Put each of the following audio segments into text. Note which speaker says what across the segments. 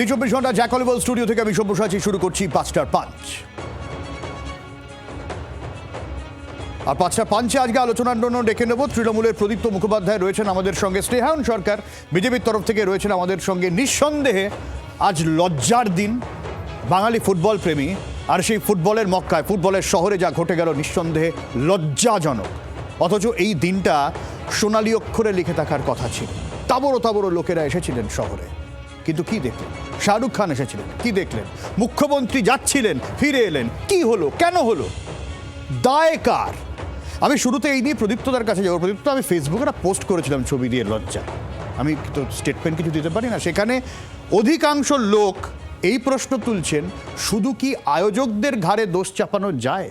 Speaker 1: জি, চব্বিশ ঘণ্টা জ্যাকলিবল স্টুডিও থেকে আমি সব্যসাচী, শুরু করছি পাঁচটার পাঁচ। আর পাঁচটা পাঞ্চে আজকে আলোচনার জন্য ডেকে নেব তৃণমূলের প্রদীপ্ত মুখোপাধ্যায় রয়েছেন আমাদের সঙ্গে স্নেহায়ন সরকার। বিজেপির তরফ থেকে রয়েছেন আমাদের সঙ্গে নিঃসন্দেহে আজ লজ্জার দিন, বাঙালি ফুটবল প্রেমী। আর সেই ফুটবলের মক্কায়, ফুটবলের শহরে যা ঘটে গেল নিঃসন্দেহে লজ্জাজনক। অথচ এই দিনটা সোনালী অক্ষরে লিখে থাকার কথা ছিল। তাবড়ো তাবড়ো লোকেরা এসেছিলেন শহরে। কিন্তু কি দেখলেন? শাহরুখ খান এসেছিলেন, কি দেখলেন? মুখ্যমন্ত্রী যাচ্ছিলেন, ফিরে এলেন, কি হলো, কেন হলো? দায় কার? আমি শুরুতে এই নিয়ে প্রদীপ্তদার কাছে যাব। প্রদীপ্ত, আমি ফেসবুকে একটা পোস্ট করেছিলাম ছবি দিয়ে লজ্জা। আমি তো স্টেটমেন্ট কিছু দিতে পারি না। সেখানে অধিকাংশ লোক এই প্রশ্ন তুলছেন, শুধু কি আয়োজকদের ঘাড়ে দোষ চাপানো যায়?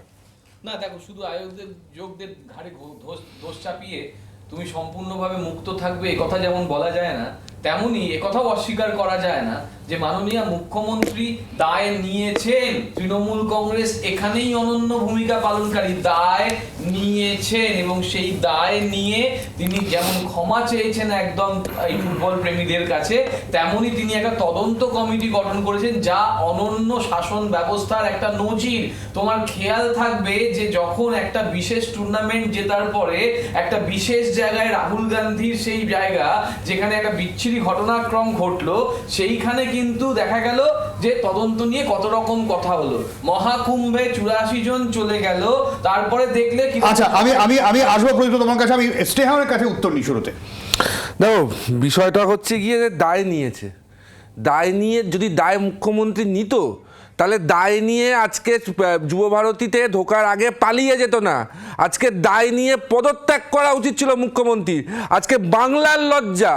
Speaker 2: না, দেখো, শুধু আয়োজকদের, যোগদের ঘাড়ে দোষ দোষ চাপিয়ে তুমি সম্পূর্ণভাবে মুক্ত থাকবে, এ কথা যেমন বলা যায় না তেমনি কথাও অস্বীকার করা যায় না যে মাননীয় মুখ্যমন্ত্রী দায় নিয়েছেন। তৃণমূল কংগ্রেস এখানেই অনন্য ভূমিকা পালনকারী দায় নিয়েছেন এবং সেই দায় নিয়ে তিনি যেমন ক্ষমা চেয়েছেন একদম এই ফুটবল প্রেমীদের কাছে তেমনি তিনি একটা তদন্ত কমিটি গঠন করেছেন যা অনন্য শাসন ব্যবস্থার একটা নজির। তোমার খেয়াল থাকবে যে যখন একটা বিশেষ টুর্নামেন্ট জেতার পরে একটা বিশেষ জায়গায় রাহুল গান্ধীর সেই জায়গা, যেখানে একটা বিচ্ছিরি ঘটনাক্রম ঘটলো। সেইখানে কিন্তু দেখা গেল যে তদন্ত নিয়ে কত রকম কথা হলো। মহাকুম্ভে চুরাশি জন চলে গেল। তারপরে দেখলে কি
Speaker 1: আচ্ছা আমি আমি আমি আসব প্রদীপ্ত তোমার কাছে আমি স্টেহামের কাছে উত্তর নিই শুরুতে।
Speaker 3: দেখো বিষয়টা হচ্ছে গিয়ে দায় নিয়েছে। দায় নিয়ে যদি দায় মুখ্যমন্ত্রী নিত তাহলে দায় নিয়ে আজকে যুব ভারতীতে ঢোকার আগে পালিয়ে যেত না। আজকে দায় নিয়ে পদত্যাগ করা উচিত ছিল মুখ্যমন্ত্রী। আজকে বাংলার লজ্জা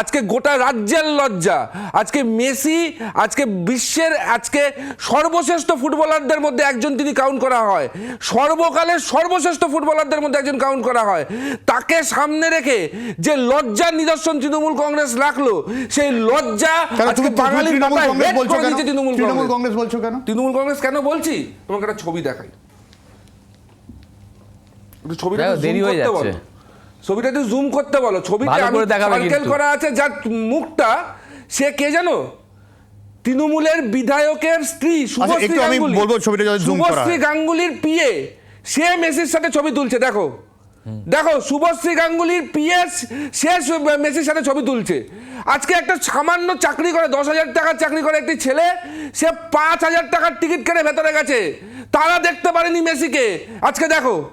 Speaker 3: আজকে গোটা রাজ্যের লজ্জা আজকে মেসি আজকে বিশ্বের আজকে সর্বশ্রেষ্ঠ ফুটবলারদের মধ্যে একজন তিনি কাউন্ট করা হয়। সর্বকালের সর্বশ্রেষ্ঠ ফুটবলারদের মধ্যে একজন কাউন্ট করা হয়। তাকে সামনে রেখে যে লজ্জার নিদর্শন তৃণমূল কংগ্রেস রাখল সেই লজ্জা আজকে বাঙালির
Speaker 1: তৃণমূল কংগ্রেস বলছো কেন?
Speaker 3: তৃণমূল কংগ্রেস
Speaker 1: কেন
Speaker 3: বলছি? তোমাকে একটা ছবি দেখাই। ছবিটা
Speaker 4: দেরি হয়ে যাচ্ছে।
Speaker 3: ছবিটা একটু জুম করতে বলো। ছবিটা
Speaker 4: করে দেখাবে
Speaker 3: সার্কেল করা আছে যার মুখটা সে কে জানো? তৃণমূলের বিধায়কের স্ত্রী শুভশ্রী
Speaker 1: আচ্ছা, আমি
Speaker 3: গাঙ্গুলি।
Speaker 1: বলব ছবিটা করা
Speaker 3: শুভশ্রী গাঙ্গুলির পিএ সে মেসির সাথে ছবি তুলছে দেখো। দেখো শুভশ্রী গাঙ্গুলির পিএ সে সু- মেসির সাথে ছবি তুলছে। আজকে একটা সামান্য চাকরি করে দশ হাজার টাকার চাকরি করে একটি ছেলে সে পাঁচ হাজার টাকার টিকিট কেটে ভেতরে গেছে। তারা দেখতে পারেনি মেসিকে। আজকে দেখো।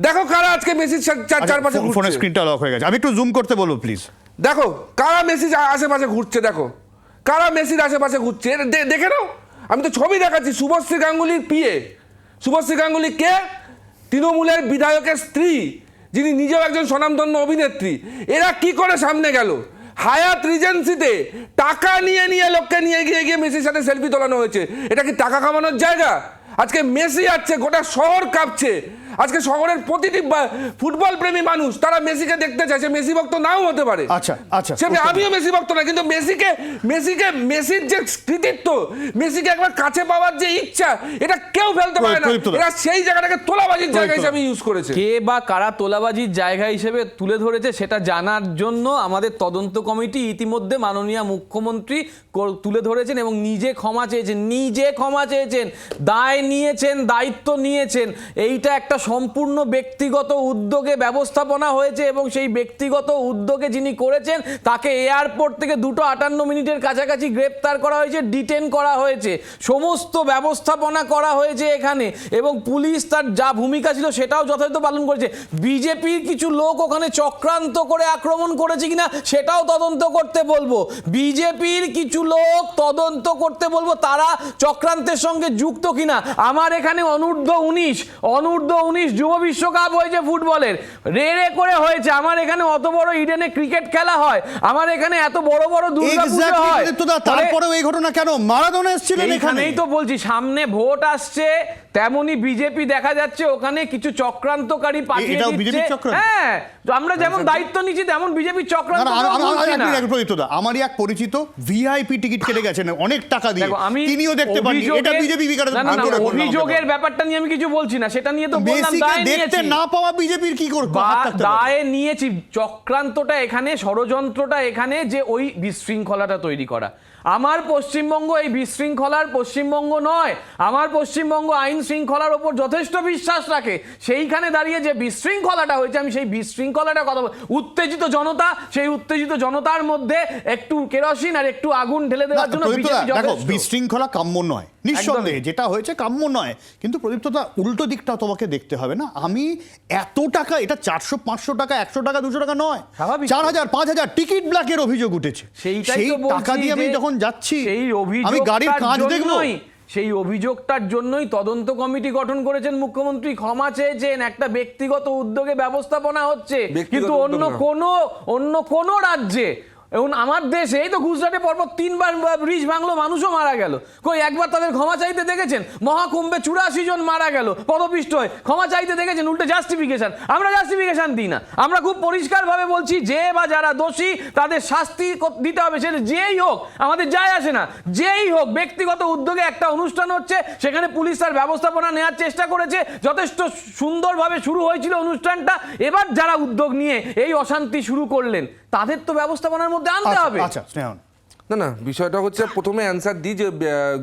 Speaker 3: দেখো কারা আজকে মেসির চা- চারপাশে
Speaker 1: আচ্ছা, ফোনের স্ক্রিনটা লক হয়ে গেছে। আমি একটু জুম করতে বলব প্লিজ
Speaker 3: দেখো কারা মেসির আ- আশেপাশে ঘুরছে দেখো। কারা মেসির আশেপাশে ঘুরছে? দেখে নাও। আমি তো ছবি দেখাচ্ছি। শুভশ্রী গাঙ্গুলির পিএ শুভশ্রী গাঙ্গুলি কে? তৃণমূলের বিধায়কের স্ত্রী যিনি নিজেও একজন স্বনামধন্য অভিনেত্রী। এরা কি করে সামনে গেল? হায়াত রিজেন্সিতে টাকা নিয়ে নিয়ে লোককে নিয়ে গিয়ে গিয়ে মেসির সাথে সেলফি তোলানো হয়েছে। এটা কি টাকা কামানোর জায়গা? আজকে মেসি আছে গোটা শহর কাঁপছে। আজকে শহরের প্রতিটি ফুটবল প্রেমী মানুষ তারা মেসিকে দেখতে চায় সে মেসি ভক্ত নাও হতে পারে।
Speaker 1: আচ্ছা, আচ্ছা,
Speaker 3: সে আমিও মেসি ভক্ত না কিন্তু মেসিকে মেসিকে মেসির যে কৃতিত্ব মেসিকে একবার কাছে পাওয়ার যে ইচ্ছা এটা কেউ ফেলতে পারে না। এরা সেই জায়গাটাকে তোলাবাজির জায়গা। হিসাবে ইউজ করেছে।
Speaker 4: কে বা কারা তোলাবাজির জায়গা হিসেবে তুলে ধরেছে সেটা জানার জন্য আমাদের তদন্ত কমিটি ইতিমধ্যে মাননীয় মুখ্যমন্ত্রী কর- তুলে ধরেছেন এবং নিজে ক্ষমা চেয়েছেন নিজে ক্ষমা চেয়েছেন দায় নিয়েছেন দায়িত্ব নিয়েছেন। এইটা একটা সম্পূর্ণ ব্যক্তিগত উদ্যোগে ব্যবস্থাপনা হয়েছে এবং সেই ব্যক্তিগত উদ্যোগে যিনি করেছেন, তাকে এয়ারপোর্ট থেকে দুটো আটান্ন মিনিটের কাছাকাছি গ্রেপ্তার করা হয়েছে, ডিটেন করা হয়েছে। সমস্ত ব্যবস্থাপনা করা হয়েছে এখানে এবং পুলিশ তার যা ভূমিকা ছিল সেটাও যথাযথ পালন করেছে। বিজেপির কিছু লোক ওখানে চক্রান্ত করে আক্রমণ করেছে কিনা সেটাও তদন্ত করতে বলব। বিজেপির কিছু লোক তদন্ত করতে বলব, তারা চক্রান্তের সঙ্গে যুক্ত কিনা। আমার এখানে অনূর্ধ্ব উনিশ, অনূর্ধ্ব উনিশ যুব বিশ্বকাপ হয়েছে ফুটবলের। রে রে করে হয়েছে। আমার এখানে অত বড় ইডেনে ক্রিকেট খেলা হয়। আমার এখানে এত বড় বড়
Speaker 1: দুর্গাপূজা
Speaker 4: হয়।
Speaker 1: তারপরে
Speaker 4: ফলে-
Speaker 1: তারপরেও এই ঘটনা কেন? মারাদোনা এসেছিলেন
Speaker 4: এখানেই তো বলছি সামনে ভোট আসছে। তেমনি বিজেপি দেখা যাচ্ছে ওখানে কিছু চক্রান্তকারী পাঠিয়ে দিচ্ছে। হ্যাঁ আমরা যেমন দায়িত্ব নিচ্ছি তেমন বিজেপির
Speaker 1: না,
Speaker 4: চক্রান্ত
Speaker 1: আমারই এক পরিচিত ভিআইপি টিকিট কেটে গেছেন অনেক টাকা দিয়ে।
Speaker 4: আমি
Speaker 1: তিনিও দেখতে পারেন এটা
Speaker 4: অভিযোগের-
Speaker 1: বিজেপি
Speaker 4: অভিযোগের ব্যাপারটা নিয়ে আমি কিছু বলছি না সেটা নিয়ে তো বললাম দায়
Speaker 1: দেখতে না পাওয়া বিজেপির কি করবে
Speaker 4: দায়ে নিয়েছি চক্রান্তটা এখানে ষড়যন্ত্রটা এখানে যে ওই বিশৃঙ্খলাটা তৈরি করা। আমার পশ্চিমবঙ্গ এই বিশৃঙ্খলার পশ্চিমবঙ্গ নয়। আমার পশ্চিমবঙ্গ আইন শৃঙ্খলার ওপর যথেষ্ট বিশ্বাস রাখে। সেইখানে দাঁড়িয়ে যে বিশৃঙ্খলাটা হয়েছে আমি সেই বিশৃঙ্খলাটা কথা উত্তেজিত জনতা সেই উত্তেজিত জনতার মধ্যে একটু কেরোসিন আর একটু আগুন ঢেলে দেওয়ার জন্য
Speaker 1: দেখো বিশৃঙ্খলা কাম্য নয়। নিঃসন্দেহে যেটা হয়েছে কাম্য নয়। কিন্তু প্রদীপ্তদা উল্টো দিকটা তোমাকে দেখতে হবে না। আমি এত টাকা এটা চারশো পাঁচশো টাকা একশো টাকা দুশো টাকা নয়। চার হাজার পাঁচ হাজার টিকিট ব্ল্যাকের অভিযোগ উঠেছে।
Speaker 4: সেইটাই
Speaker 1: সেই
Speaker 4: তো বলছি
Speaker 1: টাকা দিয়ে আমি যখন যাচ্ছি।
Speaker 4: সেই
Speaker 1: আমি গাড়ির কাজ দেখব।
Speaker 4: সেই অভিযোগটার জন্যই তদন্ত কমিটি গঠন করেছেন মুখ্যমন্ত্রী। ক্ষমা চেয়েছেন একটা ব্যক্তিগত উদ্যোগে ব্যবস্থাপনা হচ্ছে। কিন্তু অন্য কোনো অন্য কোনো রাজ্যে এবং আমার দেশে, এই তো গুজরাটে পরপর তিনবার ব্রিজ ভাঙলো মানুষও মারা গেল। কই, একবার তাদের ক্ষমা চাইতে দেখেছেন? মহাকুম্ভে চুরাশি জন মারা গেল, পদপিষ্ট হয়ে। ক্ষমা চাইতে দেখেছেন, উল্টে জাস্টিফিকেশন আমরা জাস্টিফিকেশন দিই না। আমরা খুব পরিষ্কারভাবে বলছি, যে বা যারা দোষী, তাদের শাস্তি দিতে হবে। সেটা যেই হোক, আমাদের যায় আসে না। যেই হোক, ব্যক্তিগত উদ্যোগে একটা অনুষ্ঠান হচ্ছে, সেখানে পুলিশ তার ব্যবস্থাপনা নেওয়ার চেষ্টা করেছে। যথেষ্ট সুন্দরভাবে শুরু হয়েছিল অনুষ্ঠানটা। এবার যারা উদ্যোগ নিয়ে এই অশান্তি শুরু করলেন, তাদের তো ব্যবস্থাপনার মধ্যে আনতে
Speaker 1: আচ্ছা,
Speaker 4: হবে।
Speaker 1: আচ্ছা স্নেহন
Speaker 3: না না বিষয়টা হচ্ছে প্রথমে অ্যান্সার দিই যে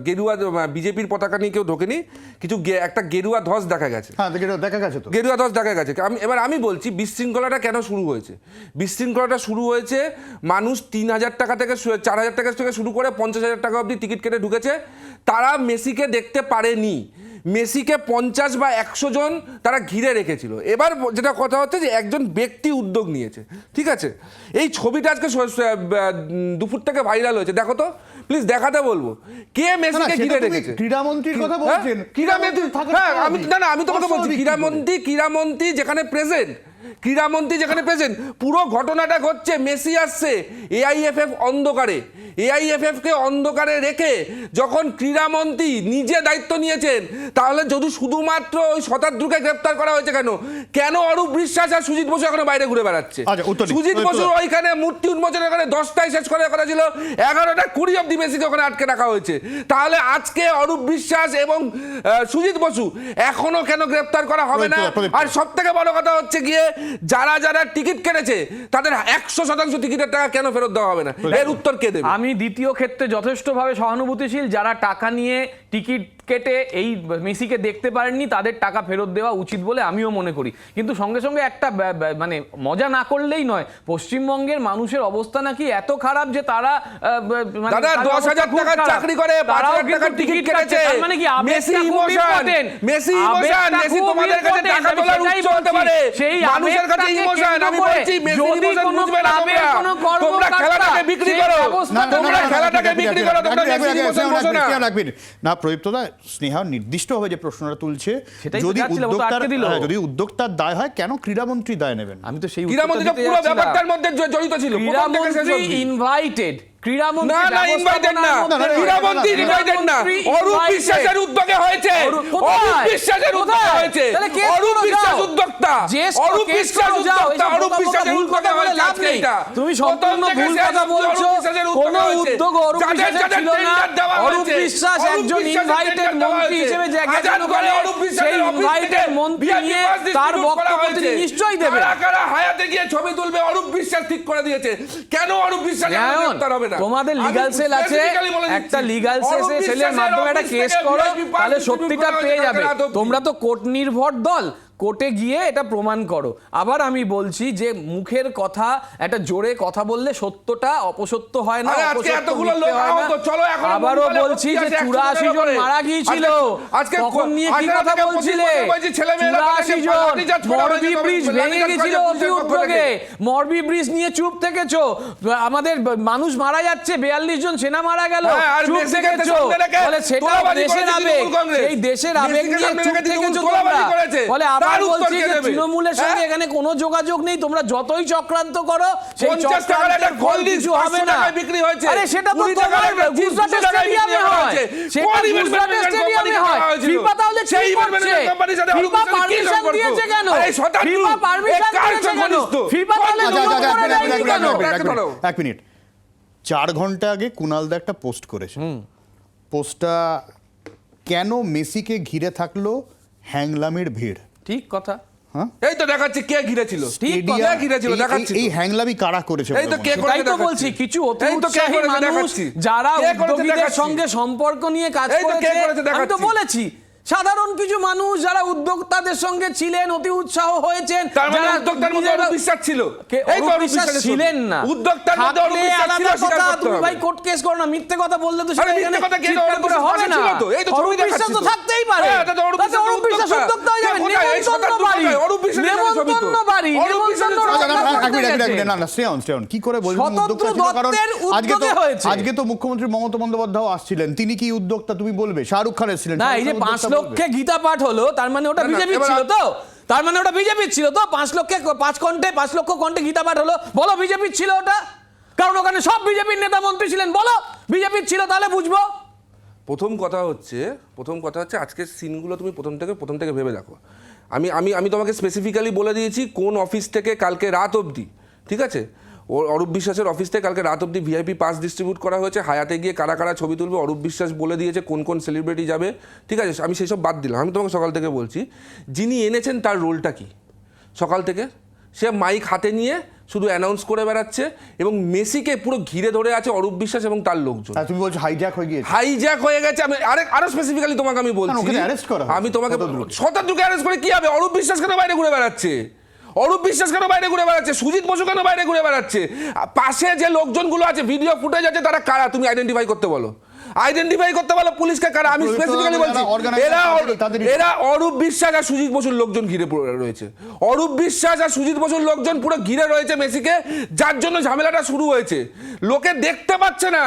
Speaker 3: গেরুয়া বিজেপির পতাকা নিয়ে কেউ ঢোকেনি কিছু একটা গেরুয়া ধস দেখা গেছে।
Speaker 1: হ্যাঁ দেখা গেছে তো।
Speaker 3: গেরুয়া ধস দেখা গেছে। আমি এবার আমি বলছি বিশৃঙ্খলাটা কেন শুরু হয়েছে? বিশৃঙ্খলাটা শুরু হয়েছে মানুষ তিন হাজার টাকা থেকে চার হাজার টাকা থেকে শুরু করে পঞ্চাশ হাজার টাকা অবধি টিকিট কেটে ঢুকেছে। তারা মেসিকে দেখতে পারেনি। মেসিকে পঞ্চাশ বা একশো জন তারা ঘিরে রেখেছিল এবার যেটা কথা হচ্ছে যে একজন ব্যক্তি উদ্যোগ নিয়েছে ঠিক আছে এই ছবিটা আজকে দুপুর থেকে ভাইরাল হয়েছে দেখো তো প্লিজ দেখাতে বলব কে মেসিকে ঘিরে রেখেছে
Speaker 1: ক্রীড়ামন্ত্রীর কথা
Speaker 3: হ্যাঁ?
Speaker 1: বলছেন
Speaker 3: ক্রীড়ামন্ত্রী হ্যাঁ আমি। না না আমি কথা বলছি? ক্রীড়ামন্ত্রী ক্রীড়ামন্ত্রী যেখানে প্রেজেন্ট ক্রীড়ামন্ত্রী যেখানে প্রেজেন্ট পুরো ঘটনাটা ঘটছে মেসি আসছে এআইএফএফ অন্ধকারে। এআইএফএফ কে অন্ধকারে রেখে যখন ক্রীড়ামন্ত্রী নিজে দায়িত্ব নিয়েছেন তাহলে যদি শুধুমাত্র ওই শতাব্দীকে গ্রেপ্তার করা হয়েছে কেন? কেন অরূপ বিশ্বাস আর সুজিত বসু এখনও বাইরে ঘুরে বেড়াচ্ছে?
Speaker 1: আচ্ছা।
Speaker 3: সুজিত বসুর ওইখানে মূর্তি উন্মোচনের ওখানে দশটায় শেষ করে করা ছিল এগারোটা কুড়ি অব্দি মেসিকে ওখানে আটকে রাখা হয়েছে। তাহলে আজকে অরূপ বিশ্বাস এবং সুজিত বসু এখনও কেন গ্রেপ্তার করা হবে না। আর সব থেকে বড় কথা হচ্ছে গিয়ে যারা যারা টিকিট কেটেছে তাদের একশো শতাংশ টিকিটের টাকা কেন ফেরত দেওয়া হবে না? এর উত্তর কে দেবে?
Speaker 4: আমি দ্বিতীয় ক্ষেত্রে যথেষ্টভাবে সহানুভূতিশীল যারা টাকা নিয়ে টিকিট কেটে এই মেসিকে দেখতে পারেননি তাদের টাকা ফেরত দেওয়া উচিত বলে আমিও মনে করি কিন্তু সঙ্গে সঙ্গে একটা মানে মজা না করলেই নয় পশ্চিমবঙ্গের মানুষের অবস্থা নাকি এত খারাপ যে তারা মানে
Speaker 3: দাদা দশ হাজার টাকার চাকরি করে পাঁচ হাজার টাকার টিকিট
Speaker 4: কেটেছে মানে কি
Speaker 3: Messi emotion Messi emotion Messi তোমাদের কাছে টাকা তোলার উৎস হতে পারে
Speaker 4: সেই
Speaker 3: মানুষের কাছে ইমোশন আমি বলছি মেসি ইমোশন বুঝবে না তোমরা তোমরা খেলাটাকে বিক্রি করো তোমরা খেলাটাকে বিক্রি করো তোমরা মেসি ইমোশন বোঝো না।
Speaker 1: না প্রদীপ্তদা স্নেহা নির্দিষ্ট নির্দিষ্টভাবে যে প্রশ্নটা তুলছে যদি উদ্যোক্তার
Speaker 4: দিল।
Speaker 1: হ্যাঁ, যদি উদ্যোক্তার দায় হয় কেন ক্রীড়ামন্ত্রী দায় নেবেন?
Speaker 4: আমি তো সেই ক্রীড়ামন্ত্রী
Speaker 3: পুরো ব্যাপারটার মধ্যে জড়িত ছিল
Speaker 4: ক্রীড়ামন্ত্রী ইনভাইটেড তুমি সম্পূর্ণ ভুল কথা বলছো।
Speaker 3: অরূপ বিশ্বাসের উদ্যোগে
Speaker 4: কোনো
Speaker 3: হয়েছে।
Speaker 4: উদ্যোগ অরূপ বিশ্বাসের ছিল না।
Speaker 3: tender
Speaker 4: অরূপ বিশ্বাস একজন
Speaker 3: বিশ্বাসের
Speaker 4: invited
Speaker 3: tender দেওয়া
Speaker 4: মন্ত্রী হিসেবে যে
Speaker 3: করে
Speaker 4: ওখানে,
Speaker 3: অরূপ বিশ্বাসের
Speaker 4: সেই
Speaker 3: অফিস
Speaker 4: মন্ত্রী নিয়ে তার বক্তব্য তিনি নিশ্চয়ই
Speaker 3: কারা হায়াতে গিয়ে ছবি তুলবে অরূপ বিশ্বাস ঠিক করে দিয়েছে কেন অরূপ বিশ্বাস গ্রেফতার হবে না।
Speaker 4: তোমাদের লিগাল সেল আছে। একটা লিগাল
Speaker 3: সেল
Speaker 4: সেলের মাধ্যমে একটা কেস করো তাহলে সত্যিটা পেয়ে যাবে। তোমরা তো কোর্ট নির্ভর দল। কোর্টে গিয়ে এটা প্রমাণ করো। আবার আমি বলছি যে মুখের কথা একটা জোরে কথা বললে সত্যটা অপসত্য হয় না আবারও বলছি যে চুরাশি জন মারা গিয়েছিল। তখন নিয়ে কি কথা বলছিলে? চুরাশি জন মরবি ব্রিজ ভেঙে গেছিল অতি উদ্যোগে মরবি ব্রিজ নিয়ে চুপ থেকেছো। আমাদের মানুষ মারা যাচ্ছে বিয়াল্লিশ জন সেনা মারা গেল।
Speaker 3: হ্যাঁ,
Speaker 4: চুপ থেকেছো। সেটা দেশের আবেগ। সেই দেশের আবেগ নিয়ে চুপ থেকেছো তোমরা। বলে আবার
Speaker 3: তার উত্তর কে দেবে?
Speaker 4: তৃণমূলের সঙ্গে
Speaker 3: হ্যাঁ?
Speaker 4: এখানে কোনো যোগাযোগ নেই তোমরা যতই চক্রান্ত করো সেই চক্রান্তের ফল
Speaker 3: cold
Speaker 4: কিছু হবে না।
Speaker 3: বিক্রি হয়েছে।
Speaker 4: আরে সেটা তো
Speaker 3: 20 টাকার
Speaker 4: তোমার
Speaker 3: একটা চিপস
Speaker 4: গুজরাটের
Speaker 3: 200 টাকায়
Speaker 4: স্টেডিয়ামে হয়। সেটা
Speaker 3: management
Speaker 4: স্টেডিয়ামে হয়। ফিফা তাহলে
Speaker 3: সেই সাথে
Speaker 4: ফিফা পারমিশন দিয়েছে কেন? ফিফা পারমিশন দিয়েছে কেন? ফিফা তাহলে।
Speaker 1: এক মিনিট চার ঘণ্টা আগে কুনালদা একটা পোস্ট করেছে। পোস্টটা কেন মেসিকে ঘিরে থাকল হ্যাংলামের ভিড়?
Speaker 4: ঠিক কথা।
Speaker 1: হ্যাঁ?
Speaker 3: এই তো দেখাচ্ছি কে ঘিরেছিল।
Speaker 4: ঠিক
Speaker 3: কে
Speaker 1: Stadium-
Speaker 3: ঘিরেছিল
Speaker 1: এই-
Speaker 3: দেখাচ্ছি
Speaker 1: এই- এই হ্যাংলামি কারা করেছে
Speaker 3: এই তো কে
Speaker 4: তো বলছি কিছু অতি উৎসাহী মানুষ যারা উদ্যোগীদের সঙ্গে সম্পর্ক নিয়ে কাজ করেছে আমি তো বলেছি। সাধারণ কিছু মানুষ যারা উদ্যোক্তাদের সঙ্গে ছিলেন অতি উৎসাহ হয়েছেন
Speaker 3: মানে
Speaker 4: যারা
Speaker 3: উদ্যোক্তার মধ্যে বিশ্বাস ছিল এই
Speaker 4: বিশ্বাস ছিলেন না
Speaker 3: উদ্যোক্তার মধ্যে
Speaker 4: আলাদা কথা, তুমি ভাই কোর্ট কেস করো না মিথ্যে কথা বললে তো সেটা
Speaker 3: মিথ্যে
Speaker 4: এখানে
Speaker 3: কথা কে
Speaker 4: চিৎকার করে হবে না
Speaker 3: তো? এই তো ছবি
Speaker 4: বিশ্বাস তো। থাকতেই পারে
Speaker 3: হ্যাঁ, তাতে অরূপ বিশ্বাস উদ্যোক্তা।
Speaker 4: হয়ে যাবে
Speaker 3: কে কোথায়? এই
Speaker 4: নেমন্তন্ন বাড়ি। নেমন্তন্ন বাড়ি নেমন্তন্ন
Speaker 1: না, না,
Speaker 4: রক্ষা
Speaker 1: এক মিনিট, এক
Speaker 4: করতে
Speaker 1: মিনিট, এক মিনিট,
Speaker 4: গেছে।
Speaker 1: না, না, stay on, stay on। কি করে বলছেন ছিল? আজকে তো আজকে তো মুখ্যমন্ত্রী মমতা বন্দ্যোপাধ্যায় আসছিলেন। তিনি কি উদ্যোক্তা তুমি বলবে? শাহরুখ খান এসেছিলেন।
Speaker 4: না এই যে পাঁচ
Speaker 1: উদ্যোক্তা
Speaker 4: লক্ষে গীতা পাঠ হলো তার মানে ওটা বিজেপি ছিল তো। তার মানে ওটা বিজেপি ছিল তো। পাঁচ লক্ষে পাঁচ কণ্ঠে পাঁচ লক্ষ কণ্ঠে গীতা পাঠ হলো। বলো বিজেপি ছিল ওটা? কারণ ওখানে সব বিজেপির নেতা মন্ত্রী ছিলেন। বলো বিজেপির ছিল তাহলে বুঝব?
Speaker 3: প্রথম কথা হচ্ছে প্রথম কথা হচ্ছে আজকের সিনগুলো তুমি প্রথম থেকে প্রথম থেকে ভেবে দেখো। আমি আমি আমি তোমাকে স্পেসিফিক্যালি বলে দিয়েছি কোন অফিস থেকে কালকে রাত অবধি, ঠিক আছে? ও, অরূপ বিশ্বাসের অফিস থেকে কালকে রাত অবধি ভিআইপি পাস ডিস্ট্রিবিউট করা হয়েছে, হায়াতে গিয়ে কারা কারা ছবি তুলবে অরূপ বিশ্বাস বলে দিয়েছে কোন কোন সেলিব্রিটি যাবে, ঠিক আছে? আমি সেই সব বাদ দিলাম, আমি তোমাকে সকাল থেকে বলছি, যিনি এনেছেন তার রোলটা কি? সকাল থেকে সে মাইক হাতে নিয়ে শুধু অ্যানাউন্স করে বেড়াচ্ছে এবং মেসিকে পুরো ঘিরে ধরে আছে অরূপ বিশ্বাস এবং তার লোকজন।
Speaker 1: আর তুমি বলছো হাইজ্যাক হয়ে গিয়েছে?
Speaker 3: হাইজ্যাক হয়ে গেছে আমি আরেক আরও স্পেসিফিক্যালি তোমাকে আমি বলছি আমি তোমাকে
Speaker 1: শতাব্দীকে।
Speaker 3: অ্যারেস্ট করে কি হবে? অরূপ বিশ্বাস কেন বাইরে ঘুরে বেড়াচ্ছে? অরূপ বিশ্বাস কেন বাইরে ঘুরে বেড়াচ্ছে? সুজিত বসু কেন বাইরে ঘুরে বেড়াচ্ছে? আর পাশে যে লোকজনগুলো আছে ভিডিও ফুটেজ আছে তারা কারা? তুমি আইডেন্টিফাই করতে বলো। আইডেন্টিফাই করতে বলো পুলিশকে কারা? আমি স্পেসিফিক্যালি বলছি এরা এরা অরূপ বিশ্বাস আর সুজিত বসুর লোকজন ঘিরে রয়েছে। অরূপ বিশ্বাস আর সুজিত বসুর লোকজন পুরো ঘিরে রয়েছে মেসিকে যার জন্য ঝামেলাটা শুরু হয়েছে। লোকে দেখতে পাচ্ছে না।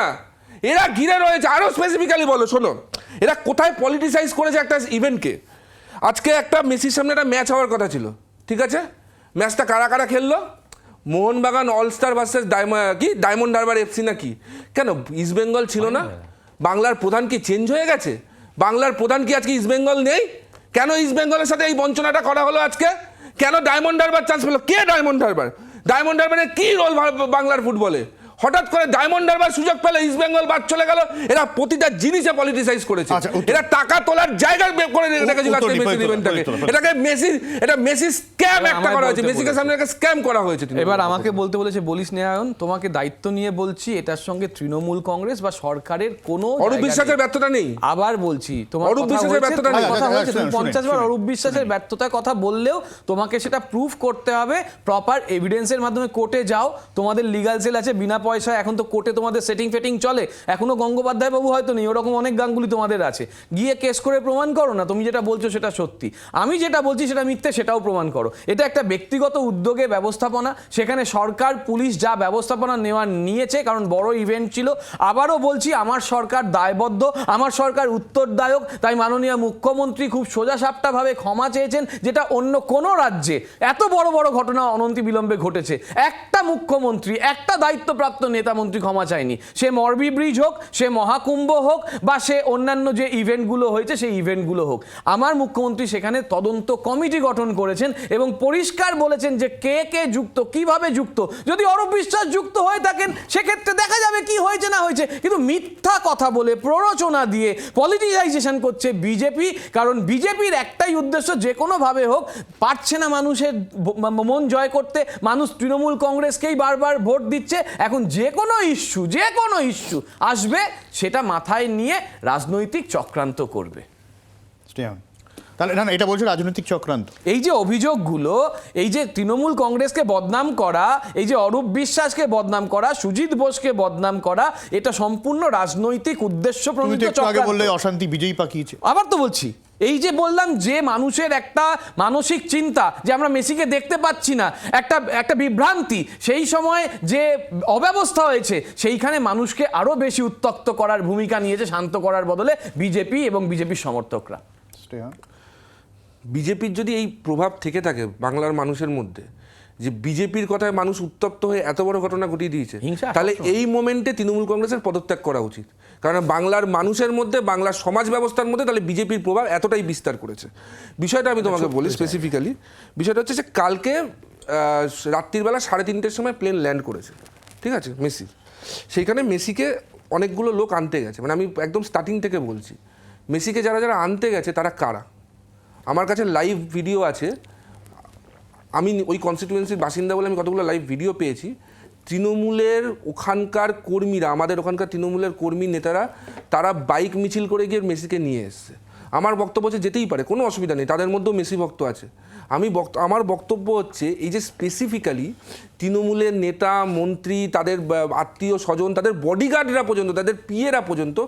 Speaker 3: এরা ঘিরে রয়েছে। আরও স্পেসিফিক্যালি বলো শোনো। এরা কোথায় পলিটিসাইজ করেছে একটা ইভেন্টকে আজকে একটা মেসির সামনে একটা ম্যাচ হওয়ার কথা ছিল। ঠিক আছে? ম্যাচটা কারা কারা খেললো? মোহনবাগান অলস্টার ভার্সেস কি? ডায়মন্ড হারবার এফসি নাকি কেন ইস্ট বেঙ্গল ছিল না? বাংলার প্রধান কি চেঞ্জ হয়ে গেছে? বাংলার প্রধান কি আজকে ইস্টবেঙ্গল নেই? কেন ইস্টবেঙ্গলের সাথে এই বঞ্চনাটা করা হলো আজকে? কেন ডায়মন্ড হারবার চান্স পেল? কে ডায়মন্ড হারবার ডায়মন্ড হারবারের কি রোল বাংলার ফুটবলে হঠাৎ করে ডায়মন্ড হারবার সুযোগ পেলে ইস্ট বেঙ্গল বাদ চলে গেল। এরা প্রতিটা জিনিসে পলিটিসাইজ করেছে।
Speaker 1: আচ্ছা,
Speaker 3: এরা টাকা তোলার জায়গা বের করে রেখেছিল আজকে মেসির ইভেন্টটাকে
Speaker 1: উত্তর, উত্তর।
Speaker 3: এটাকে মেসি এটা মেসি স্ক্যাম একটা করা হয়েছে। মেসিকে সামনে একটা স্ক্যাম করা হয়েছে
Speaker 4: এবার আমাকে বলতে বলেছে বলিস নেহায়ন তোমাকে দায়িত্ব নিয়ে বলছি এটার সঙ্গে তৃণমূল কংগ্রেস বা সরকারের কোনো
Speaker 3: অরূপ বিশ্বাসের ব্যর্থতা নেই।
Speaker 4: আবার বলছি তোমার
Speaker 3: অরূপ বিশ্বাসের ব্যর্থতা নেই।
Speaker 4: কথা
Speaker 1: আচ্ছা,
Speaker 4: হয়েছে, তুমি
Speaker 1: শুনেন,
Speaker 4: 50 বার অরূপ বিশ্বাসের ব্যর্থতার কথা বললেও তোমাকে সেটা প্রুফ করতে হবে। প্রপার এভিডেন্সের মাধ্যমে কোর্টে যাও। তোমাদের লিগাল সেল আছে বিনা পয়সায় এখন তো কোর্টে তোমাদের সেটিং ফেটিং চলে। এখনও গঙ্গোপাধ্যায় বাবু হয়তো নেই, ওরকম অনেক গাঙ্গুলি তোমাদের আছে। গিয়ে কেস করে প্রমাণ করো না, তুমি যেটা বলছো সেটা সত্যি। আমি যেটা বলছি সেটা মিথ্যে, সেটাও প্রমাণ করো। এটা একটা ব্যক্তিগত উদ্যোগে ব্যবস্থাপনা, সেখানে সরকার, পুলিশ যা ব্যবস্থাপনা নেওয়ার নিয়েছে, কারণ বড় ইভেন্ট ছিল। আবারও বলছি, আমার সরকার দায়বদ্ধ, আমার সরকার উত্তরদায়ক, তাই মাননীয় মুখ্যমন্ত্রী খুব সোজাসাপটাভাবে ক্ষমা চেয়েছেন, যেটা অন্য কোনো রাজ্যে এত বড় বড় ঘটনা অনন্তি বিলম্বে ঘটেছে। একটা মুখ্যমন্ত্রী, একটা দায়িত্বপ্রাপ্ত নেতা মন্ত্রী ক্ষমা চায়নি। সে মরবি ব্রিজ হোক, সে মহাকুম্ভ হোক, বা সে অন্যান্য যে ইভেন্টগুলো হয়েছে, সেই ইভেন্টগুলো হোক। আমার মুখ্যমন্ত্রী সেখানে তদন্ত কমিটি গঠন করেছেন এবং পরিষ্কার বলেছেন যে কে কে যুক্ত, কীভাবে যুক্ত। যদি অরূপ বিশ্বাস যুক্ত হয়ে থাকেন, সেক্ষেত্রে দেখা যাবে কি হয়েছে না হয়েছে। কিন্তু মিথ্যা কথা বলে, প্ররোচনা দিয়ে পলিটিসাইজেশন করছে বিজেপি কারণ বিজেপির একটাই উদ্দেশ্য যে কোনোভাবে হোক, পারছে না মানুষের মন জয় করতে। মানুষ তৃণমূল কংগ্রেসকেই বারবার ভোট দিচ্ছে। এখন যে কোনো ইস্যু যে কোনো ইস্যু আসবে সেটা মাথায় নিয়ে রাজনৈতিক চক্রান্ত করবে.
Speaker 1: তাহলে না না এটা বলছো রাজনৈতিক চক্রান্ত।
Speaker 4: এই যে অভিযোগগুলো এই যে তৃণমূল কংগ্রেসকে বদনাম করা এই যে অরূপ বিশ্বাসকে বদনাম করা সুজিত বোসকে বদনাম করা এটা সম্পূর্ণ রাজনৈতিক উদ্দেশ্য
Speaker 1: আগে বললে অশান্তি বিজয়ী পাকিয়েছে।
Speaker 4: আবার তো বলছি এই যে বললাম যে মানুষের একটা মানসিক চিন্তা যে আমরা মেসিকে দেখতে পাচ্ছি না একটা একটা বিভ্রান্তি সেই সময় যে অব্যবস্থা হয়েছে সেইখানে মানুষকে আরও বেশি উত্তক্ত করার ভূমিকা নিয়েছে শান্ত করার বদলে বিজেপি এবং বিজেপির সমর্থকরা.
Speaker 3: বিজেপির যদি এই প্রভাব থেকে থাকে বাংলার মানুষের মধ্যে যে বিজেপির কথায় মানুষ উত্তপ্ত হয়ে এত বড় ঘটনা ঘটিয়ে দিয়েছে তাহলে এই মোমেন্টে তৃণমূল কংগ্রেসের পদত্যাগ করা উচিত। কারণ বাংলার মানুষের মধ্যে বাংলার সমাজ ব্যবস্থার মধ্যে তাহলে বিজেপির প্রভাব এতটাই বিস্তার করেছে। বিষয়টা আমি তোমাকে বলি স্পেসিফিক্যালি বিষয়টা হচ্ছে যে কালকে আহ, রাত্রির বেলা সাড়ে তিনটের সময় প্লেন ল্যান্ড করেছে। ঠিক আছে? মেসি। সেইখানে মেসিকে অনেকগুলো লোক আনতে গেছে। মানে আমি একদম স্টার্টিং থেকে বলছি মেসিকে যারা যারা আনতে গেছে তারা কারা? আমার কাছে লাইভ ভিডিও আছে। আমি ওই কনস্টিটুয়েন্সির বাসিন্দা বলে আমি কতগুলো লাইভ ভিডিও পেয়েছি। তৃণমূলের ওখানকার কর্মীরা, আমাদের ওখানকার তৃণমূলের কর্মী নেতারা, তারা বাইক মিছিল করে গিয়ে মেসিকে নিয়ে এসছে। আমার বক্তব্য হচ্ছে যেতেই পারে, কোনো অসুবিধা নেই, তাদের মধ্যেও মেসি ভক্ত আছে। আমি বক্ত, আমার বক্তব্য হচ্ছে এই যে স্পেসিফিক্যালি তৃণমূলের নেতা, মন্ত্রী, তাদের আত্মীয় স্বজন, তাদের বডিগার্ডরা পর্যন্ত, তাদের পিয়েরা পর্যন্ত,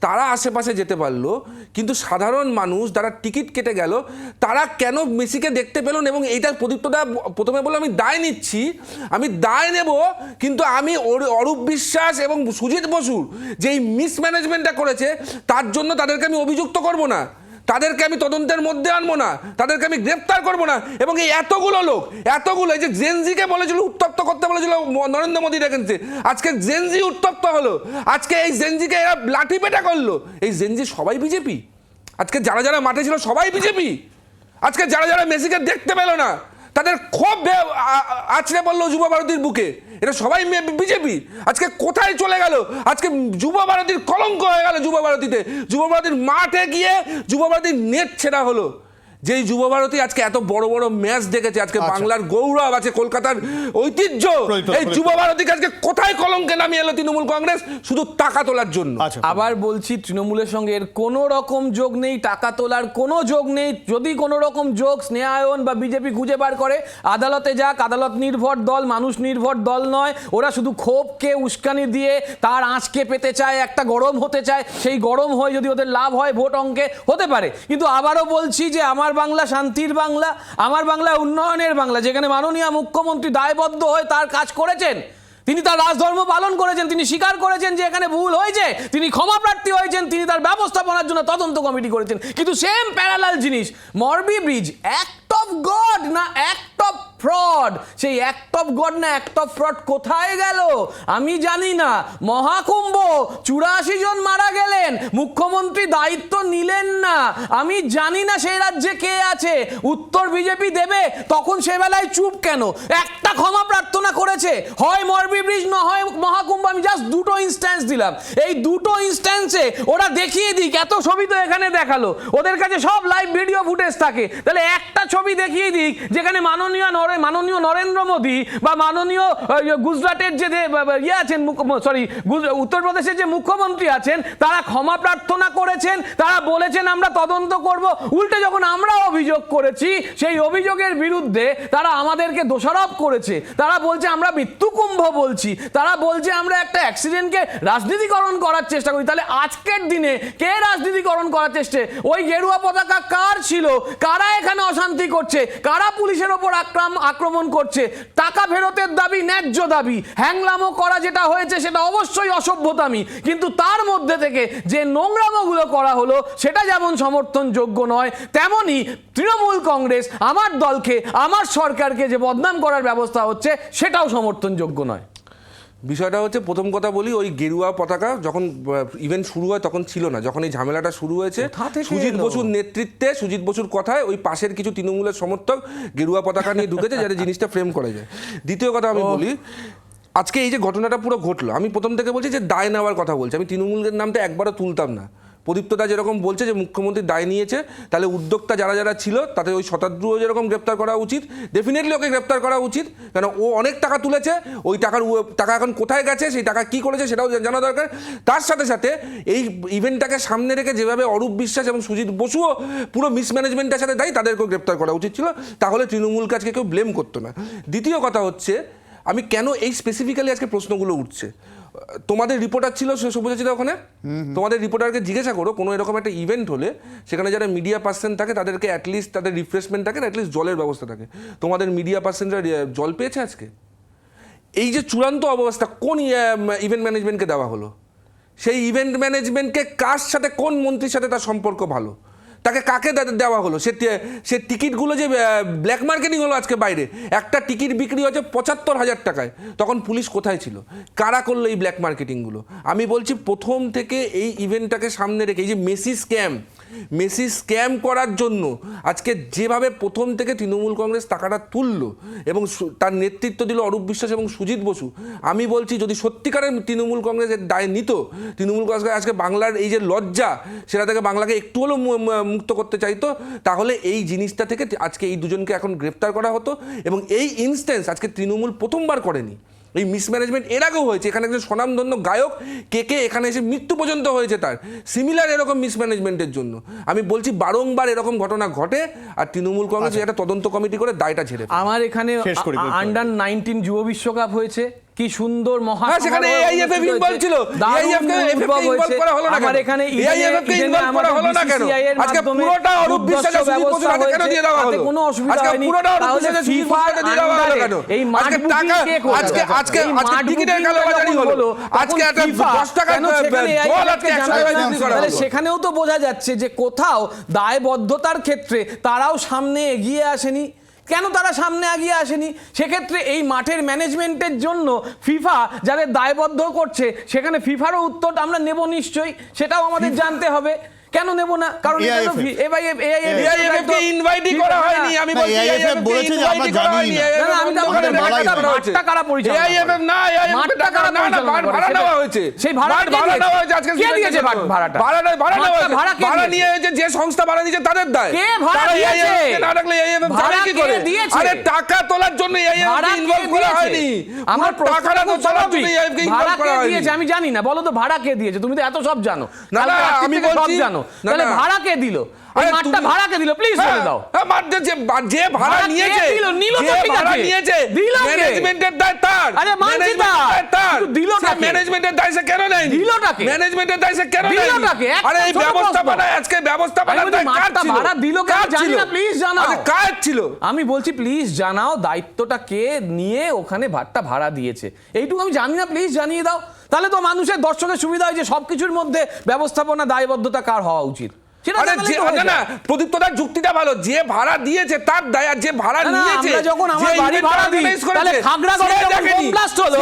Speaker 3: তারা আশেপাশে যেতে পারল, কিন্তু সাধারণ মানুষ যারা টিকিট কেটে গেল, তারা কেন মেসিকে দেখতে পেলেন এবং এইটার প্রদীপ্তদা প্রথমে বলে আমি দায় নিচ্ছি, আমি দায় নেব, কিন্তু আমি অরু- অরূপ বিশ্বাস এবং সুজিত বসুর যেই মিসম্যানেজমেন্টটা করেছে, তার জন্য তাদেরকে আমি অভিযুক্ত করব না। তাদেরকে আমি তদন্তের মধ্যে আনব না, তাদেরকে আমি গ্রেপ্তার করব না। এবং এই এতগুলো লোক, এতগুলো, এই যে জেনজিকে বলেছিল, উত্তপ্ত করতে বলেছিল নরেন্দ্র মোদী রেখেছে আজকে জেনজি উত্তপ্ত হলো, আজকে এই জেনজিকে এরা লাঠি পেটা করল। এই জেনজি সবাই বিজেপি, আজকে যারা যারা মাঠে ছিল সবাই বিজেপি, আজকে যারা যারা মেসিকে দেখতে পেল না তাদের খুব আছড়ে পড়ল যুব ভারতীর বুকে। এটা সবাই বিজেপি। আজকে কোথায় চলে গেল? আজকে যুব ভারতীর কলঙ্ক হয়ে গেল যুব ভারতীতে। যুব ভারতীর মাঠে গিয়ে যুব ভারতীর নেট ছেঁড়া হলো। যেই যুব ভারতী আজকে এত বড় বড় ম্যাচ দেখেছে আজকে
Speaker 1: আচ্ছা।
Speaker 3: বাংলার গৌরব আছে কলকাতার ঐতিহ্য। এই
Speaker 1: প্রয়োজন।
Speaker 3: যুব ভারতীকে আজকে কোথায় কলঙ্কে নামিয়ে এলো তৃণমূল কংগ্রেস? শুধু টাকা তোলার জন্য।
Speaker 1: আচ্ছা
Speaker 4: আবার বলছি তৃণমূলের সঙ্গে এর কোনো রকম যোগ নেই টাকা তোলার কোনো যোগ নেই। যদি কোনো রকম যোগ স্নেহায়ন বা বিজেপি খুঁজে বার করে আদালতে যাক আদালত নির্ভর দল মানুষ নির্ভর দল নয়। ওরা শুধু ক্ষোভকে উস্কানি দিয়ে তার আঁচকে পেতে চায় একটা গরম হতে চায়। সেই গরম হয়ে যদি ওদের লাভ হয় ভোট অঙ্কে হতে পারে। কিন্তু আবারও বলছি যে আমার বাংলা, শান্তির বাংলা, আমার বাংলা, উন্নয়নের বাংলা, যেখানে মাননীয় মুখ্যমন্ত্রী দায়বদ্ধ হয়ে তার কাজ করেছেন। তিনি তার রাজধর্ম পালন করেছেন, তিনি স্বীকার করেছেন যে এখানে ভুল হয়েছে, তিনি ক্ষমা প্রার্থী হয়েছেন, তিনি তার ব্যবস্থাপনার জন্য তদন্ত কমিটি করেছেন। কিন্তু সেম প্যারালাল জিনিস Morbi bridge act of God না অ্যাক্ট অফ ফ্রড। সেই অ্যাক্ট অফ গড না অ্যাক্ট অফ ফ্রড কোথায় গেল? আমি জানি না। মহাকুম্ভ, চুরাশি জন মারা গেলেন। মুখ্যমন্ত্রী দায়িত্ব নিলেন না। আমি জানি না সেই রাজ্যে কে আছে। উত্তর বিজেপি দেবে, তখন সে বেলায় চুপ কেন? একটা ক্ষমা প্রার্থনা করেছে। হয় মরবি ব্রিজ, না হয় মহাকুম্ভ, আমি জাস্ট দুটো ইনস্ট্যান্স দিলাম। এই দুটো ইনস্ট্যান্সে ওরা দেখিয়ে দিক, এত ছবি তো এখানে দেখাল। ওদের কাছে সব লাইভ ভিডিও ফুটেজ থাকে। তাহলে একটা ছবি দেখিয়ে দিক, যেখানে মাননীয় নরে মাননীয় নরেন্দ্র মোদী বা মাননীয় ইয়ে, গুজরাটের যে ইয়ে আছেন সরি উত্তরপ্রদেশের যে মুখ্যমন্ত্রী আছেন তারা ক্ষমা প্রার্থনা করেছেন তারা বলেছেন আমরা তদন্ত করব। উল্টে যখন আমরা অভিযোগ করেছি সেই অভিযোগের বিরুদ্ধে তারা আমাদেরকে দোষারোপ করেছে। তারা বলছে আমরা মৃত্যুকুম্ভ বলছি। তারা বলছে আমরা একটা অ্যাক্সিডেন্টকে রাজনীতিকরণ করার চেষ্টা করি। তাহলে আজকের দিনে কে রাজনীতিকরণ করার চেষ্টা? ওই গেরুয়া পতাকা কার ছিল? কারা এখানে অশান্তি করছে? কারা পুলিশের ওপর আক্রম- আক্রমণ করছে। টাকা ফেরতের দাবি ন্যায্য দাবি। হ্যাংলামো করা যেটা হয়েছে সেটা অবশ্যই অসভ্যতামি। কিন্তু তার মধ্যে থেকে যে নোংরামোগুলো করা হলো, সেটা যেমন সমর্থনযোগ্য নয় তেমনি তৃণমূল কংগ্রেস আমার দলকে, আমার সরকারকে যে বদনাম করার ব্যবস্থা হচ্ছে, সেটাও সমর্থনযোগ্য নয়।
Speaker 3: বিষয়টা হচ্ছে প্রথম কথা বলি ওই গেরুয়া পতাকা যখন ইভেন্ট শুরু হয় তখন ছিল না। যখন এই ঝামেলাটা শুরু হয়েছে সুজিত বসুর নেতৃত্বে সুজিত বসুর কথায় ওই পাশের কিছু তৃণমূলের সমর্থক গেরুয়া পতাকা নিয়ে ঢুকেছে যাতে জিনিসটা ফ্রেম করা যায়। দ্বিতীয় কথা আমি বলি আজকে এই যে ঘটনাটা পুরো ঘটলো আমি প্রথম থেকে বলছি যে দায় নেওয়ার কথা বলছি। আমি তৃণমূলের নামটা একবারও তুলতাম না। প্রদীপ্তদা যেরকম বলছে যে মুখ্যমন্ত্রী দায় নিয়েছে, তাহলে উদ্যোক্তা যারা যারা ছিল, তাতে ওই শতাদ্রুও যেরকম গ্রেপ্তার করা উচিত। ডেফিনেটলি ওকে গ্রেপ্তার করা উচিত, কেন ও অনেক টাকা তুলেছে, ওই টাকার টাকা এখন কোথায় গেছে, সেই টাকা কি করেছে সেটাও জানা দরকার। তার সাথে সাথে এই ইভেন্টটাকে সামনে রেখে যেভাবে অরূপ বিশ্বাস এবং সুজিত বসুও পুরো মিসম্যানেজমেন্টের সাথে দায়ী, তাদেরকেও গ্রেপ্তার করা উচিত ছিল। তাহলে তৃণমূল কাজকে কেউ ব্লেম করতো না। দ্বিতীয় কথা হচ্ছে, আমি কেন এই স্পেসিফিক্যালি আজকে প্রশ্নগুলো উঠছে? তোমাদের রিপোর্টার ছিল সে সবুজাচিতা ওখানে? তোমাদের রিপোর্টারকে জিজ্ঞাসা করো কোনো এরকম একটা ইভেন্ট হলে সেখানে যারা মিডিয়া পার্সন থাকে তাদেরকে অ্যাটলিস্ট তাদের রিফ্রেশমেন্ট থাকে অ্যাটলিস্ট জলের ব্যবস্থা থাকে। তোমাদের মিডিয়া পার্সনরা জল পেয়েছে আজকে? এই যে চূড়ান্ত অবস্থা কোন ইভেন্ট ম্যানেজমেন্টকে দেওয়া হলো? সেই ইভেন্ট ম্যানেজমেন্টকে কার সাথে কোন মন্ত্রীর সাথে তার সম্পর্ক ভালো? তাকে কাকে দেওয়া হলো? সে সে টিকিটগুলো যে ব্ল্যাক মার্কেটিং হলো আজকে বাইরে, একটা টিকিট বিক্রি হচ্ছে পঁচাত্তর হাজার টাকায়। তখন পুলিশ কোথায় ছিল? কারা করল এই ব্ল্যাক মার্কেটিংগুলো আমি বলছি প্রথম থেকে এই ইভেন্টটাকে সামনে রেখে, এই যে মেসি স্ক্যাম মেসি স্ক্যাম করার জন্য আজকে যেভাবে প্রথম থেকে তৃণমূল কংগ্রেস টাকাটা তুললো এবং তার নেতৃত্ব দিল অরূপ বিশ্বাস এবং সুজিত বসু, আমি বলছি যদি সত্যিকারের তৃণমূল কংগ্রেসের দায় নিত, তৃণমূল কংগ্রেস আজকে বাংলার এই যে লজ্জা, সেটা থেকে বাংলাকে একটু হলেও মুক্ত করতে চাইতো, তাহলে এই জিনিসটা থেকে আজকে এই দুজনকে এখন গ্রেপ্তার করা হতো এবং এই ইনস্ট্যান্স আজকে তৃণমূল প্রথমবার করেনি। এই মিসম্যানেজমেন্ট এর আগেও হয়েছে। এখানে একজন স্বনামধন্য গায়ক কে কে এখানে এসে মৃত্যু পর্যন্ত হয়েছে তার। সিমিলার এরকম মিসম্যানেজমেন্টের জন্য। আমি বলছি বারংবার এরকম ঘটনা ঘটে আর তৃণমূল কংগ্রেস একটা তদন্ত কমিটি করে দায়টা ছেড়ে
Speaker 4: আমার এখানে। আন্ডার নাইনটিন যুব বিশ্বকাপ হয়েছে। কি সুন্দর মহা
Speaker 3: হ্যাঁ, সেখানে
Speaker 4: অনুষ্ঠিত
Speaker 3: ছিল।
Speaker 4: উদ্ভব
Speaker 3: করা হলো না
Speaker 4: আমার? এখানে
Speaker 3: AIFF কে involve করা হলো না কেন? আজকে পুরোটা অরূপ বিশ্বাস আর সুজিত বসুর হাতে কেন দিয়ে দেওয়া হলো?
Speaker 4: কোনো অসুবিধা
Speaker 3: আজকে
Speaker 4: হয়নি
Speaker 3: পুরোটা অরূপ বিশ্বাস বসুর হাতে দিয়ে দেওয়া হলো কেন?
Speaker 4: এই
Speaker 3: আজকে টাকা- আজকে- আজকে- আজকে টিকিটের কালোবাজারি হলো। আজকে একটা
Speaker 4: FIFA
Speaker 3: দশ টাকার
Speaker 4: কেন সেখানে
Speaker 3: জল আজকে
Speaker 4: কে
Speaker 3: একশো
Speaker 4: জানাবে
Speaker 3: টাকা
Speaker 4: না?
Speaker 3: বিক্রি করা হলো।
Speaker 4: সেখানেও তো বোঝা যাচ্ছে যে কোথাও দায়বদ্ধতার ক্ষেত্রে তারাও সামনে এগিয়ে আসেনি কেন তারা সামনে আগিয়ে আসেনি? সেক্ষেত্রে এই মাঠের ম্যানেজমেন্টের জন্য ফিফা যাদের দায়বদ্ধ করছে সেখানে ফিফারও উত্তর আমরা নেব নিশ্চয়ই সেটাও আমাদের জানতে হবে। কেন নেব না কারণ
Speaker 3: করা হয়নি, আমি বলছি
Speaker 1: বলেছে যে আমরা
Speaker 3: হয়নি,
Speaker 1: না।
Speaker 3: AIFF
Speaker 4: না, না, আমি তো আপনাদের
Speaker 3: মাঠটা
Speaker 1: হয়নি।
Speaker 3: হয়েছে।
Speaker 4: মাঠটা কারা পরিচালনা করে?
Speaker 3: না, AIFF
Speaker 4: মাঠটা কারা
Speaker 3: না, না, ভাড়া- হয়েছে।
Speaker 4: সেই
Speaker 3: ভাড়া- ভাড়া
Speaker 4: দিয়েছে?
Speaker 3: হয়েছে আজকে
Speaker 4: কে
Speaker 3: সিলেটের
Speaker 4: দিয়েছে ভাড়া- ভাড়াটা?
Speaker 3: ভাড়া ভাড়া হয়েছে।
Speaker 4: ভাড়া
Speaker 3: ভাড়া নিয়ে হয়েছে, যে সংস্থা ভাড়া দিয়েছে তাদের দায়
Speaker 4: কে ভাড়া দিয়েছে?
Speaker 3: না ডাকলে AIFF
Speaker 4: ভাড়া
Speaker 3: জানে কি করে? আরে টাকা তোলার জন্য করা হয়নি।
Speaker 4: আমার
Speaker 3: টাকাটা তো তোলার জন্য কে করা হয়নি।
Speaker 4: আমি জানি না বলো তো ভাড়া কে দিয়েছে তুমি তো এত সব জানো
Speaker 3: না, আমি বলছি-
Speaker 4: জানো তাহলে ভাড়া কে দিল? মাঠটা
Speaker 3: তুমি-
Speaker 4: দিল প্লিজ বলে দাও
Speaker 3: মাঠটা যে যে ভাড়া
Speaker 4: ভাড়া
Speaker 3: নিয়েছে
Speaker 4: দিল? নিল তো ঠিক আছে।
Speaker 3: নিয়েছে
Speaker 4: দিল
Speaker 3: ম্যানেজমেন্টের দায় তার
Speaker 4: আরে মানছি তার।
Speaker 3: দায় তার
Speaker 4: কিন্তু দিলটা কে?
Speaker 3: ম্যানেজমেন্টের দায় সে কেন নেয়নি
Speaker 4: দিলটা কে?
Speaker 3: ম্যানেজমেন্টের দায় সে কেন
Speaker 4: দিলটা
Speaker 3: নেয়নি আরে এই
Speaker 4: ছোট
Speaker 3: আজকে
Speaker 4: আমি বলছি
Speaker 3: দায় কার ছিল
Speaker 4: ভাড়া দিল কে? আমি জানি না, please জানাও।
Speaker 3: আরে কার ছিল
Speaker 4: আমি বলছি প্লিজ জানাও দায়িত্বটা কে নিয়ে ওখানে ভাতটা ভাড়া দিয়েছে এইটুকু আমি জানি না প্লিজ জানিয়ে দাও তাহলে তো মানুষের দর্শকের সুবিধা হয় যে সবকিছুর মধ্যে ব্যবস্থাপনা দায়বদ্ধতা কার হওয়া উচিত সেটা
Speaker 3: আরে
Speaker 4: জানালেই
Speaker 3: যে
Speaker 4: তো
Speaker 3: না না
Speaker 4: যায়।
Speaker 3: প্রদীপ্তদার যুক্তিটা ভালো যে ভাড়া দিয়েছে তার দায় আর যে ভাড়া
Speaker 4: না, না,
Speaker 3: নিয়েছে
Speaker 4: যখন আমার বাড়ি ভাড়া দিই, তাহলে খাগড়াগড়ে যখন
Speaker 3: দেখেনি,
Speaker 4: bomb হলো,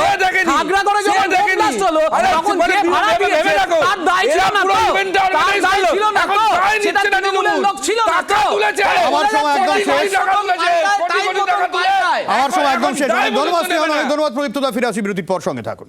Speaker 4: খাগড়াগড়ে যখন bomb
Speaker 3: দেখেনি।
Speaker 4: হলো, তখন যে ভাড়া দিয়েছে, তার দায় ছিল না তো? তার দায় ছিল না তো? সেটা তৃণমূলের লোক ছিল না তো?
Speaker 1: আমার সময় একদম শেষ।
Speaker 4: দায়িত্ব
Speaker 3: তুলেছে,
Speaker 4: পাল্টায়,
Speaker 3: কোটি কোটি
Speaker 4: দায়িত্ব
Speaker 3: টাকা তুলে।
Speaker 4: পাল্টায়।
Speaker 1: আমার সময় একদম শেষ ধন্যবাদ
Speaker 3: বলতে
Speaker 1: স্নেহন,
Speaker 3: নেবে
Speaker 1: অনেক
Speaker 3: না।
Speaker 1: ধন্যবাদ প্রদীপ্তদা ফিরে আসি বিরতির পর সঙ্গে থাকুন